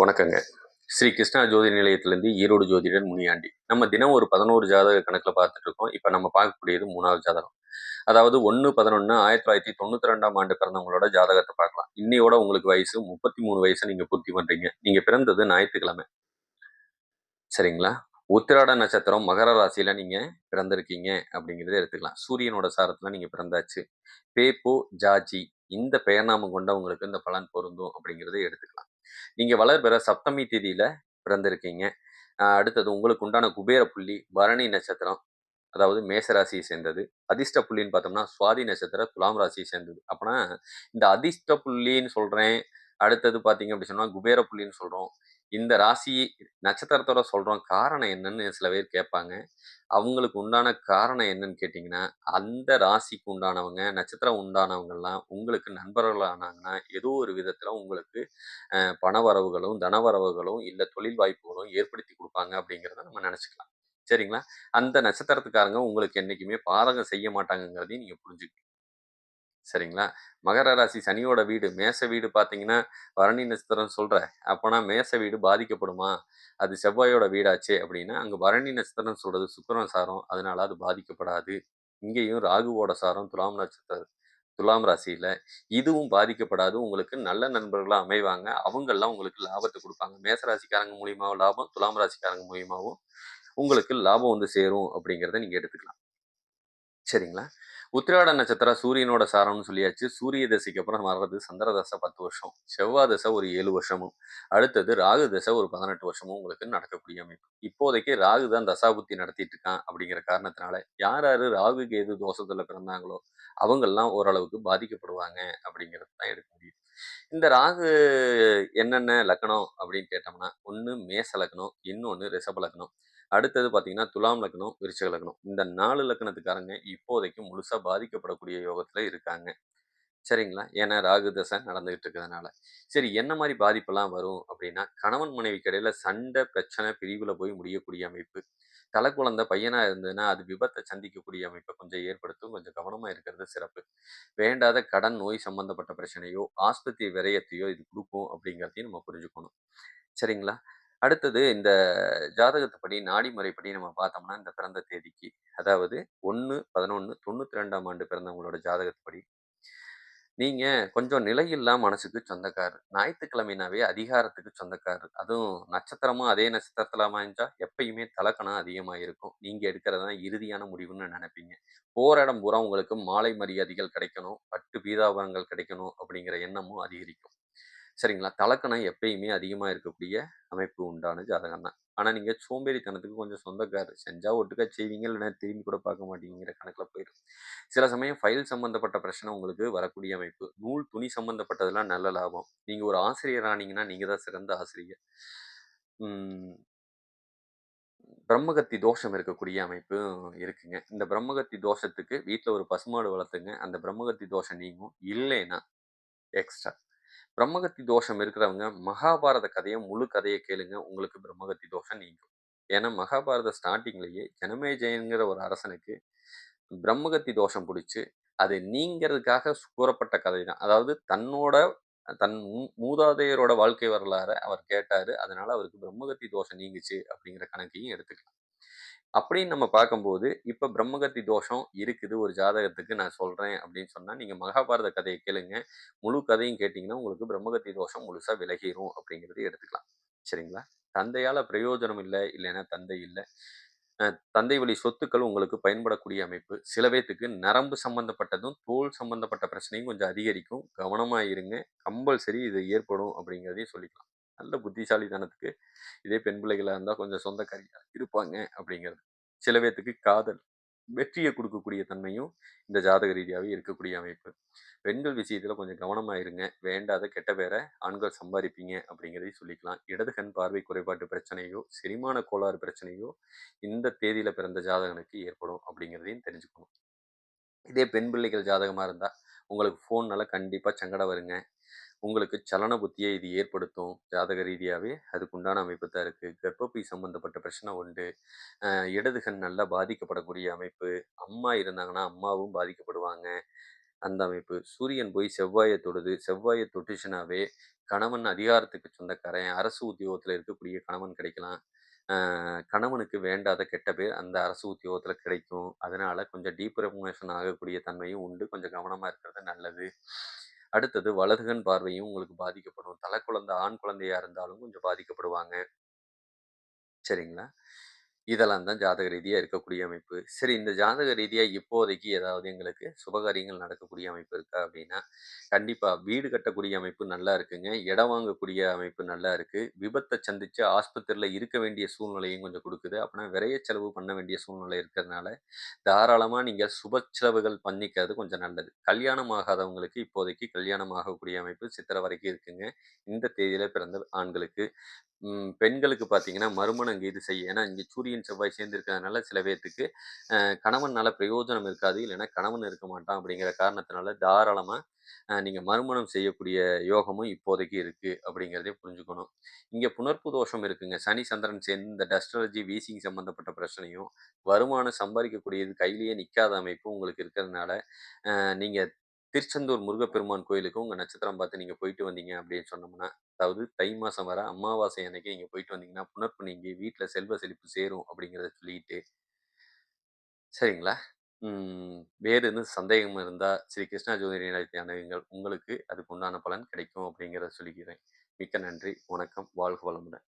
வணக்கங்க. ஸ்ரீ கிருஷ்ணா ஜோதி நிலையத்திலேருந்து ஈரோடு ஜோதிடன் முனியாண்டி. நம்ம தினம் ஒரு பதினோரு ஜாதக கணக்கில் பார்த்துட்டு இருக்கோம். இப்போ நம்ம பார்க்கக்கூடியது மூணாவது ஜாதகம். அதாவது ஒன்று பதினொன்று ஆயிரத்தி தொள்ளாயிரத்தி தொண்ணூற்றி ரெண்டாம் ஆண்டு பிறந்தவங்களோட ஜாதகத்தை பார்க்கலாம். இன்னையோட உங்களுக்கு வயசு முப்பத்தி மூணு வயசை நீங்கள் பூர்த்தி பண்ணுறீங்க நீங்கள் பிறந்தது ஞாயிற்றுக்கிழமை. சரிங்களா? உத்திராட நட்சத்திரம் மகர ராசியில நீங்க பிறந்திருக்கீங்க அப்படிங்கிறத எடுத்துக்கலாம். சூரியனோட சாரத்துல நீங்க பிறந்தாச்சு. பேப்போ ஜாஜி இந்த பெயர்நாமம் கொண்டவங்களுக்கு இந்த பலன் பொருந்தும் அப்படிங்கிறத எடுத்துக்கலாம். நீங்க வளர்பெற சப்தமி தேதியில பிறந்திருக்கீங்க. அடுத்தது உங்களுக்கு உண்டான குபேர புள்ளி பரணி நட்சத்திரம் அதாவது மேச ராசியை சேர்ந்தது. அதிர்ஷ்ட புள்ளின்னு பார்த்தோம்னா சுவாதி நட்சத்திரம் துலாம் ராசியை சேர்ந்தது. அப்பனா இந்த அதிர்ஷ்ட புள்ளின்னு சொல்றேன். அடுத்தது பார்த்தீங்க அப்படி சொன்னால் குபேர புள்ளின்னு சொல்கிறோம் இந்த ராசி நட்சத்திரத்தோட சொல்கிறோம் காரணம் என்னன்னு சில பேர் கேட்பாங்க. அவங்களுக்கு உண்டான காரணம் என்னன்னு கேட்டிங்கன்னா அந்த ராசிக்கு உண்டானவங்க நட்சத்திரம் உண்டானவங்கெல்லாம் உங்களுக்கு நண்பர்களானாங்கன்னா ஏதோ ஒரு விதத்தில் உங்களுக்கு பணவரவுகளும் தனவரவுகளும் இல்லை தொழில் வாய்ப்புகளும் ஏற்படுத்தி கொடுப்பாங்க அப்படிங்கிறத நம்ம நினச்சிக்கலாம். சரிங்களா? அந்த நட்சத்திரத்துக்காரங்க உங்களுக்கு என்றைக்குமே பாதகம் செய்ய மாட்டாங்கங்கிறதையும் நீங்கள் புரிஞ்சுக்கணும். சரிங்களா? மகர ராசி சனியோட வீடு. மேச வீடு பார்த்தீங்கன்னா பரணி நட்சத்திரம் சொல்கிற அப்போனா மேச வீடு பாதிக்கப்படுமா? அது செவ்வாயோட வீடாச்சே அப்படின்னா அங்கே பரணி நட்சத்திரம் சொல்கிறது சுக்கரன் சாரம். அதனால அது பாதிக்கப்படாது. இங்கேயும் ராகுவோட சாரம் துலாம் நட்சத்திரம் துலாம் ராசியில். இதுவும் பாதிக்கப்படாது. உங்களுக்கு நல்ல நண்பர்களாக அமைவாங்க. அவங்கெல்லாம் உங்களுக்கு லாபத்தை கொடுப்பாங்க. மேச ராசிக்காரங்க மூலியமாகவும் லாபம் துலாம் ராசிக்காரங்க மூலியமாகவும் உங்களுக்கு லாபம் வந்து சேரும் அப்படிங்கிறத நீங்கள் எடுத்துக்கலாம். சரிங்களா? உத்திராட நட்சத்திரம் சூரியனோட சாரம்னு சொல்லியாச்சு. சூரிய தசைக்கு அப்புறம் வர்றது சந்திர தசை பத்து வருஷம். செவ்வாய் தசை ஒரு ஏழு வருஷமும். அடுத்தது ராகு தசை ஒரு பதினெட்டு வருஷமும் உங்களுக்கு நடக்கக்கூடிய அமைப்பு. இப்போதைக்கு ராகு தான் தசாபுத்தி நடத்திட்டு இருக்கான் அப்படிங்கிற காரணத்தினால யார் யாரு ராகு கேது தோஷத்துல பிறந்தாங்களோ அவங்கெல்லாம் ஓரளவுக்கு பாதிக்கப்படுவாங்க அப்படிங்கிறது தான் எடுக்க முடியும் இந்த ராகு என்னென்ன லக்கணம் அப்படின்னு கேட்டோம்னா ஒன்று மேச லக்கணம் இன்னொன்று ரிஷப லக்கணம். அடுத்தது பார்த்தீங்கன்னா துலாம் லக்னம் விருச்சக லக்னம். இந்த நாலு லக்னத்துக்காரங்க இப்போதைக்கு முழுசாக பாதிக்கப்படக்கூடிய யோகத்தில் இருக்காங்க. சரிங்களா? ஏன்னா ராகு தசை நடந்துகிட்டு இருக்கிறதுனால. சரி என்ன மாதிரி பாதிப்பெல்லாம் வரும் அப்படின்னா கணவன் மனைவிக்கு கடையில் சண்டை பிரச்சனை பிரிவில் போய் முடியக்கூடிய அமைப்பு தலை குழந்தை பையனாக இருந்ததுன்னா அது விபத்தை சந்திக்கக்கூடிய அமைப்பை கொஞ்சம் ஏற்படுத்தும் கொஞ்சம் கவனமாக இருக்கிறது சிறப்பு. வேண்டாத கடன் நோய் சம்பந்தப்பட்ட பிரச்சனையோ ஆஸ்பத்திரி விரயத்தையோ இது கொடுக்கும் அப்படிங்கிறதையும் நம்ம புரிஞ்சுக்கணும். சரிங்களா? அடுத்தது இந்த ஜாதகத்துப்படி நாடி முறைப்படி நம்ம பார்த்தோம்னா இந்த பிறந்த தேதிக்கு அதாவது ஒன்று பதினொன்று தொண்ணூற்றி ரெண்டாம் ஆண்டு பிறந்தவங்களோட ஜாதகத்துப்படி நீங்கள் கொஞ்சம் நிலையில்லா மனசுக்கு சொந்தக்காரர். ஞாயிற்றுக்கிழமைனாவே அதிகாரத்துக்கு சொந்தக்காரர். அதுவும் நட்சத்திரமும் அதே நட்சத்திரத்தில் அமைஞ்சா எப்பயுமே தலக்கணம் அதிகமாக இருக்கும் நீங்கள் எடுக்கிறது தான் இறுதியான முடிவுன்னு நினைப்பீங்க. போகிற இடம் பூரா உங்களுக்கு மாலை மரியாதைகள் கிடைக்கணும். பட்டு பீதாபரங்கள் கிடைக்கணும் அப்படிங்கிற எண்ணமும் அதிகரிக்கும். சரிங்களா? தலக்கணம் எப்பயுமே அதிகமாக இருக்கக்கூடிய அமைப்பு உண்டான ஜாதகம் தான். ஆனால் நீங்கள் சோம்பேறித்தனத்துக்கு கொஞ்சம் சொந்தக்காரர். செஞ்சால் ஒட்டுக்கா செய்வீங்க இல்லைன்னா திரும்பி கூட பார்க்க மாட்டீங்கிற கணக்கில் போயிடும் சில சமயம் ஃபைல் சம்மந்தப்பட்ட பிரச்சனை உங்களுக்கு வரக்கூடிய அமைப்பு. நூல் துணி சம்மந்தப்பட்டதெல்லாம் நல்ல லாபம். நீங்கள் ஒரு ஆசிரியர் ஆனீங்கன்னா நீங்கள் தான் சிறந்த ஆசிரியர். பிரம்மகத்தி தோஷம் இருக்கக்கூடிய அமைப்பு இருக்குங்க. இந்த பிரம்மகத்தி தோஷத்துக்கு வீட்டில் ஒரு பசுமாடு வளர்த்துங்க. அந்த பிரம்மகத்தி தோஷம் நீங்கும். இல்லைன்னா எக்ஸ்ட்ரா. பிரம்மகத்தி தோஷம் இருக்கிறவங்க மகாபாரத கதையை முழு கதையை கேளுங்க. உங்களுக்கு பிரம்மகத்தி தோஷம் நீங்கும். ஏன்னா மகாபாரத ஸ்டார்டிங்லேயே ஜனமேஜயங்கிற ஒரு அரசனுக்கு பிரம்மகத்தி தோஷம் பிடிச்சி அது நீங்கிறதுக்காக கூறப்பட்ட கதை தான் அதாவது தன்னோட தன் மூ- மூதாதையரோட வாழ்க்கை வரலாறை அவர் கேட்டார். அதனால அவருக்கு பிரம்மகத்தி தோஷம் நீங்குச்சு அப்படிங்கிற கணக்கையும் எடுத்துக்கலாம். அப்படின்னு நம்ம பார்க்கும்போது இப்போ பிரம்மகத்தி தோஷம் இருக்குது ஒரு ஜாதகத்துக்கு நான் சொல்கிறேன் அப்படின்னு சொன்னால் நீங்கள் மகாபாரத கதையை கேளுங்க. முழு கதையும் கேட்டிங்கன்னா உங்களுக்கு பிரம்மகத்தி தோஷம் முழுசாக விலகிரும் அப்படிங்கிறது எடுத்துக்கலாம். சரிங்களா? தந்தையால் பிரயோஜனம் இல்லை இல்லைன்னா தந்தை இல்லை. தந்தை வழி சொத்துக்கள் உங்களுக்கு பயன்படக்கூடிய அமைப்பு. சில பேர்த்துக்கு நரம்பு சம்பந்தப்பட்டதும் தோல் சம்பந்தப்பட்ட பிரச்சனையும் கொஞ்சம் அதிகரிக்கும். கவனமாக இருங்க. கம்பல்சரி இது ஏற்படும் அப்படிங்கிறதையும் சொல்லிக்கலாம். நல்ல புத்திசாலித்தனத்துக்கு இதே பெண் பிள்ளைகளாக இருந்தால் கொஞ்சம் சொந்தக்காரியாக இருப்பாங்க அப்படிங்கிறது. சில பேர்த்துக்கு காதல் வெற்றியை கொடுக்கக்கூடிய தன்மையும் இந்த ஜாதக ரீதியாகவே இருக்கக்கூடிய அமைப்பு. பெண்கள் விஷயத்தில் கொஞ்சம் கவனமாக இருங்க வேண்டாத கெட்ட பேரை ஆண்கள் சம்பாதிப்பீங்க அப்படிங்கிறதையும் சொல்லிக்கலாம். இடது கண் பார்வை குறைபாட்டு பிரச்சனையோ செரிமான கோளாறு பிரச்சனையோ இந்த தேதியில் பிறந்த ஜாதகனுக்கு ஏற்படும் அப்படிங்கிறதையும் தெரிஞ்சுக்கணும். இதே பெண் பிள்ளைகள் ஜாதகமாக இருந்தால் உங்களுக்கு ஃபோன்னால கண்டிப்பாக சங்கடம் வருங்க. உங்களுக்கு சலன புத்தியை இது ஏற்படுத்தும் ஜாதக ரீதியாகவே அதுக்குண்டான அமைப்பு தான் இருக்குது கர்ப்பப்பை சம்மந்தப்பட்ட பிரச்சனை உண்டு இடதுகண் நல்லா பாதிக்கப்படக்கூடிய அமைப்பு அம்மா இருந்தாங்கன்னா அம்மாவும் பாதிக்கப்படுவாங்க அந்த அமைப்பு. சூரியன் போய் செவ்வாயை தொடுது. செவ்வாயை தொட்டுச்சுனாவே, கணவன் அதிகாரத்துக்கு சொந்தக்காரன், அரசு உத்தியோகத்தில் இருக்கக்கூடிய கணவன் கிடைக்கலாம். கணவனுக்கு வேண்டாத கெட்ட பேர் அந்த அரசு உத்தியோகத்தில் கிடைக்கும். அதனால கொஞ்சம் டீப்ரமோஷன் ஆகக்கூடிய தன்மையும் உண்டு. கொஞ்சம் கவனமாக இருக்கிறது நல்லது. அடுத்தது வலதுகன் பார்வையும் உங்களுக்கு பாதிக்கப்படும். தலை குழந்தை ஆண் குழந்தையா இருந்தாலும் கொஞ்சம் பாதிக்கப்படுவாங்க. சரிங்களா? இதெல்லாம் தான் ஜாதக ரீதியாக இருக்கக்கூடிய அமைப்பு. சரி இந்த ஜாதக ரீதியாக இப்போதைக்கு ஏதாவது எங்களுக்கு சுபகாரியங்கள் நடக்கக்கூடிய அமைப்பு இருக்கா? அப்படின்னா, கண்டிப்பாக வீடு கட்டக்கூடிய அமைப்பு நல்லா இருக்குங்க. இடம் வாங்கக்கூடிய அமைப்பு நல்லா இருக்குது விபத்தை சந்தித்து ஆஸ்பத்திரியில் இருக்க வேண்டிய சூழ்நிலையும் கொஞ்சம் கொடுக்குது அப்படின்னா விரைய செலவு பண்ண வேண்டிய சூழ்நிலை இருக்கிறதுனால, தாராளமாக நீங்கள் சுப செலவுகள் பண்ணிக்கிறது கொஞ்சம் நல்லது. கல்யாணம் ஆகாதவங்களுக்கு இப்போதைக்கு கல்யாணம் ஆகக்கூடிய அமைப்பு சித்திரை வரைக்கும் இருக்குங்க. இந்த தேதியில் பிறந்த ஆண்களுக்கு. பெண்களுக்கு பார்த்தீங்கன்னா, மறுமணம் இது செய்ய ஏன்னா இங்கே சூரியன், செவ்வாய் சேர்ந்துருக்கிறதுனால சில பேர்த்துக்கு கணவனால் பிரயோஜனம் இருக்காது. இல்லைன்னா கணவன் இருக்க மாட்டான் அப்படிங்கிற காரணத்தினால தாராளமாக நீங்கள் மறுமணம் செய்யக்கூடிய யோகமும் இப்போதைக்கு இருக்குது அப்படிங்கிறதே புரிஞ்சுக்கணும். இங்கே புணர்ப்பு தோஷம் இருக்குங்க. சனி, சந்திரன் சேர்ந்து இந்த டஸ்ட் வீசிங் சம்மந்தப்பட்ட பிரச்சனையும், வருமானம் சம்பாதிக்கக்கூடியது கையிலேயே நிற்காத அமைப்பும் உங்களுக்கு இருக்கிறதுனால, நீங்கள் திருச்செந்தூர் முருகப்பெருமான் கோயிலுக்கு உங்கள் நட்சத்திரம் பார்த்து நீங்கள் போயிட்டு வந்தீங்க அப்படின்னு சொன்னோம்னா, அதாவது தை மாதம் வர அமாவாசை அன்னைக்கு நீங்கள் போயிட்டு வந்தீங்கன்னா, புணர்ப்பு நீங்கி வீட்டில் செல்வ செழிப்பு சேரும் அப்படிங்கிறத சொல்லிட்டு சரிங்களா? வேறு எதுவும் சந்தேகம் இருந்தால் ஸ்ரீ கிருஷ்ணா ஜோதிட நிலையத்தை அணுகுங்கள். உங்களுக்கு அதுக்கு உண்டான பலன் கிடைக்கும் அப்படிங்கிறத சொல்லிக்கிறேன். மிக்க நன்றி. வணக்கம். வாழ்க வளமுடன்.